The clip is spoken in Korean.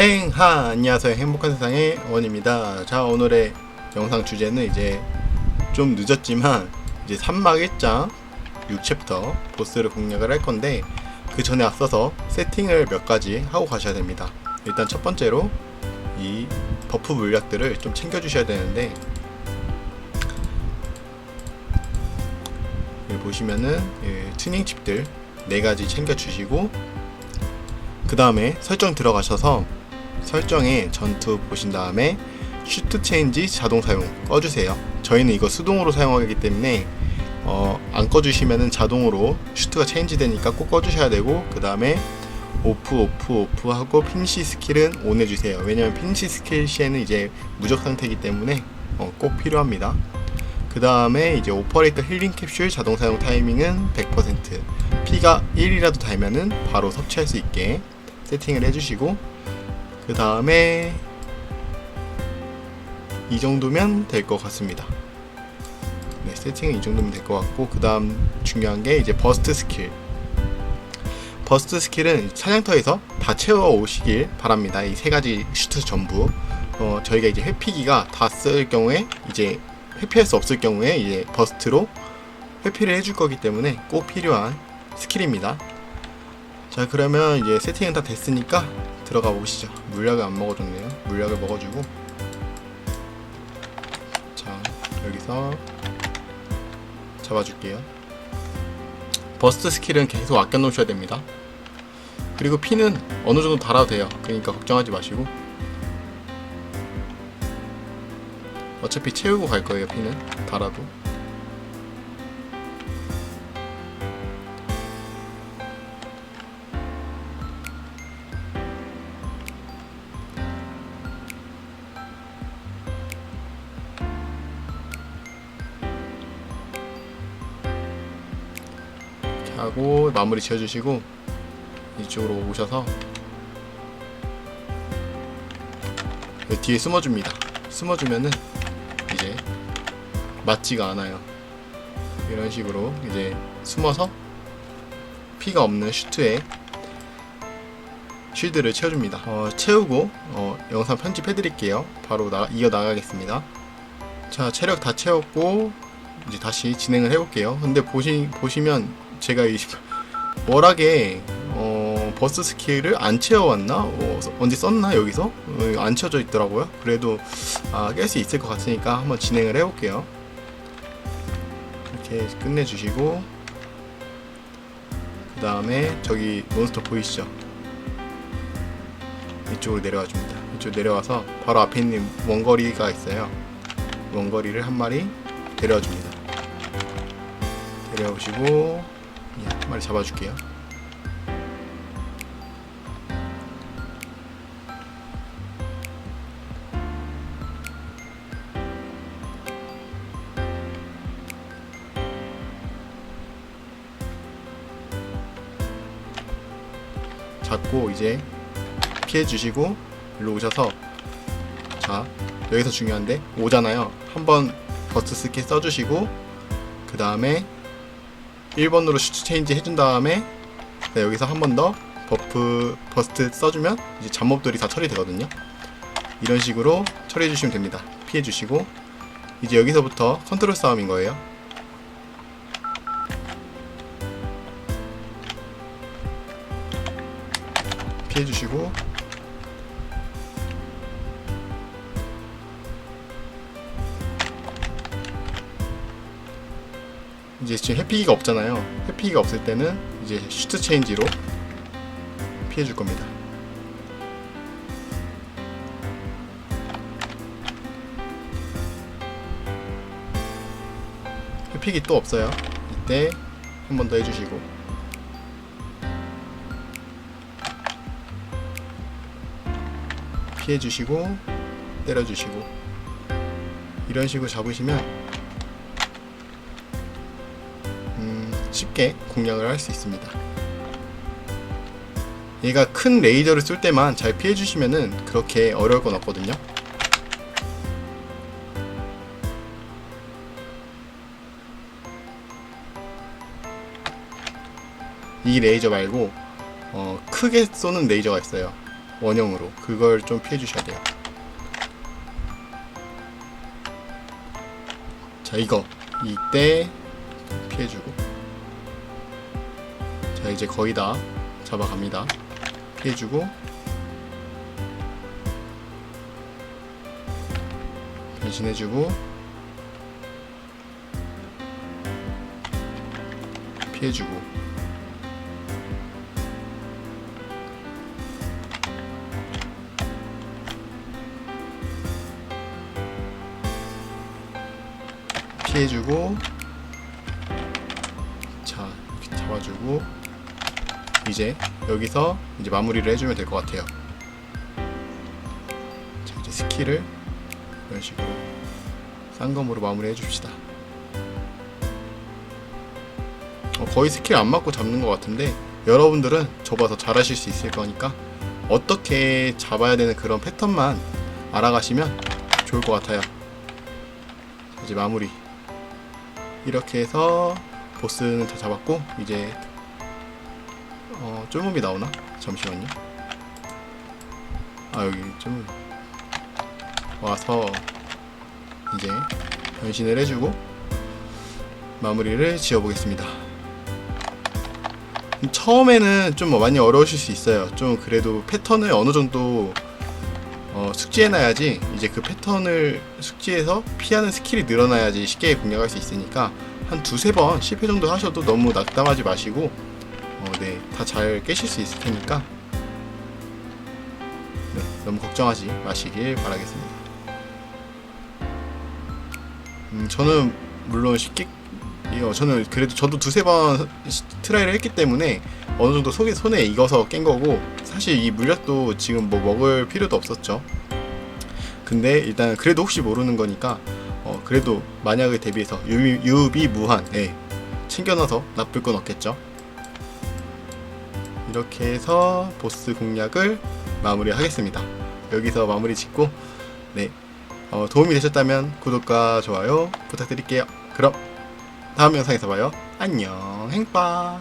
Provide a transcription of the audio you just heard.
행하. 안녕하세요. 행복한 세상의 원입니다. 자 오늘의 영상 주제는 이제 좀 늦었지만 이제 3막 1장 6챕터 보스를 공략을 할 건데 그 전에 앞서서 세팅을 몇 가지 하고 가셔야 됩니다. 일단 첫 번째로 이 버프 물약들을 좀 챙겨 주셔야 되는데 여기 보시면은 이 튜닝 칩들 네 가지 챙겨 주시고 그 다음에 설정 들어가셔서 설정에 전투 보신 다음에 슈트 체인지 자동 사용 꺼주세요. 저희는 이거 수동으로 사용하기 때문에 어, 안 꺼주시면은 자동으로 슈트가 체인지 되니까 꼭 꺼주셔야 되고 그 다음에 오프 오프 오프 하고 핀시 스킬은 온 해주세요. 왜냐면 핀시 스킬 시에는 이제 무적 상태이기 때문에 어, 꼭 필요합니다. 그 다음에 이제 오퍼레이터 힐링 캡슐 자동 사용 타이밍은 100% 피가 1이라도 달면은 바로 섭취할 수 있게 세팅을 해주시고 그 다음에 이 정도면 될 것 같습니다. 네, 세팅은 이 정도면 될 것 같고 그 다음 중요한 게 이제 버스트 스킬 버스트 스킬은 사냥터에서 다 채워 오시길 바랍니다. 이 세 가지 슈트 전부 어, 저희가 이제 회피기가 다 쓸 경우에 이제 회피할 수 없을 경우에 이제 버스트로 회피를 해줄 거기 때문에 꼭 필요한 스킬입니다. 자 그러면 이제 세팅은 다 됐으니까 들어가 보시죠. 물약을 안 먹어줬네요. 물약을 먹어주고 자 여기서 잡아줄게요. 버스트 스킬은 계속 아껴 놓으셔야 됩니다. 그리고 피는 어느 정도 달아도 돼요. 그러니까 걱정하지 마시고 어차피 채우고 갈 거예요. 피는 달아도. 하고 마무리 지어주시고 이쪽으로 오셔서 여기 뒤에 숨어줍니다. 숨어주면은 이제 맞지가 않아요. 이런 식으로 이제 숨어서 피가 없는 슈트에 쉴드를 채워줍니다. 어, 채우고 어, 영상 편집해드릴게요. 바로 나, 이어 나가겠습니다. 자 체력 다 채웠고 이제 다시 진행을 해볼게요. 근데 보시 보시면 제가 이 워낙에 어, 버스 스킬을 안 채워왔나 어, 언제 썼나 여기서 어, 안 채워져 있더라고요. 그래도 아, 깰 수 있을 것 같으니까 한번 진행을 해볼게요. 이렇게 끝내주시고 그 다음에 저기 몬스터 보이시죠? 이쪽으로 내려와 줍니다. 이쪽 내려와서 바로 앞에 있는 원거리가 있어요. 원거리를 한 마리 데려와 줍니다. 데려오시고 예, 한 마리 잡아줄게요. 잡고 이제 피해 주시고 일로 오셔서 자 여기서 중요한데 오잖아요 한번 버스 스킬 써주시고 그 다음에 1번으로 슈트 체인지 해준 다음에 네, 여기서 한 번 더 버프 버스트 써주면 이제 잡몹들이 다 처리되거든요. 이런 식으로 처리해 주시면 됩니다. 피해 주시고. 이제 여기서부터 컨트롤 싸움인 거예요. 피해 주시고 이제 지금 해피기가 없잖아요. 해피기가 없을 때는 이제 슈트 체인지로 피해 줄 겁니다. 해피기 또 없어요. 이때 한 번 더 해주시고 피해 주시고 때려 주시고 이런 식으로 잡으시면 쉽게 공략을 할 수 있습니다. 얘가 큰 레이저를 쏠 때만 잘 피해 주시면은 그렇게 어려울 건 없거든요. 이 레이저 말고 어, 크게 쏘는 레이저가 있어요. 원형으로 그걸 좀 피해 주셔야 돼요. 자 이거 이때 피해주고 자 이제 거의 다 잡아갑니다. 피해주고. 변신해주고. 피해주고. 피해주고. 자 이렇게 잡아주고 이제 여기서 이제 마무리를 해주면 될 것 같아요. 자 이제 스킬을 이런 식으로 쌍검으로 마무리해 줍시다. 어, 거의 스킬 안 맞고 잡는 것 같은데 여러분들은 더 잘하실 수 있을 거니까 어떻게 잡아야 되는 그런 패턴만 알아가시면 좋을 것 같아요. 이제 마무리. 이렇게 해서 보스는 다 잡았고 이제 어 쫄몸이 나오나? 잠시만요. 아 여기 쫄몸 와서 이제 변신을 해주고 마무리를 지어보겠습니다. 처음에는 좀 많이 어려우실 수 있어요. 좀 그래도 패턴을 어느 정도 어, 숙지해놔야지 이제 그 패턴을 숙지해서 피하는 스킬이 늘어나야지 쉽게 공략할 수 있으니까 한 두세 번 실패 정도 하셔도 너무 낙담하지 마시고 어, 네, 다 잘 깨실 수 있을 테니까 네, 너무 걱정하지 마시길 바라겠습니다. 음, 저는 물론 쉽게 이거 저는 그래도 저도 두세 번 시- 트라이를 했기 때문에 어느 정도 속에 손에 익어서 깬 거고 사실 이 물약도 지금 뭐 먹을 필요도 없었죠. 근데 일단 그래도 혹시 모르는 거니까 어 그래도 만약에 대비해서 유비, 유비 무한 예 챙겨놔서 나쁠 건 없겠죠. 이렇게 해서 보스 공략을 마무리하겠습니다. 여기서 마무리 짓고 네 어, 도움이 되셨다면 구독과 좋아요 부탁드릴게요. 그럼 다음 영상에서 봐요. 안녕 행빠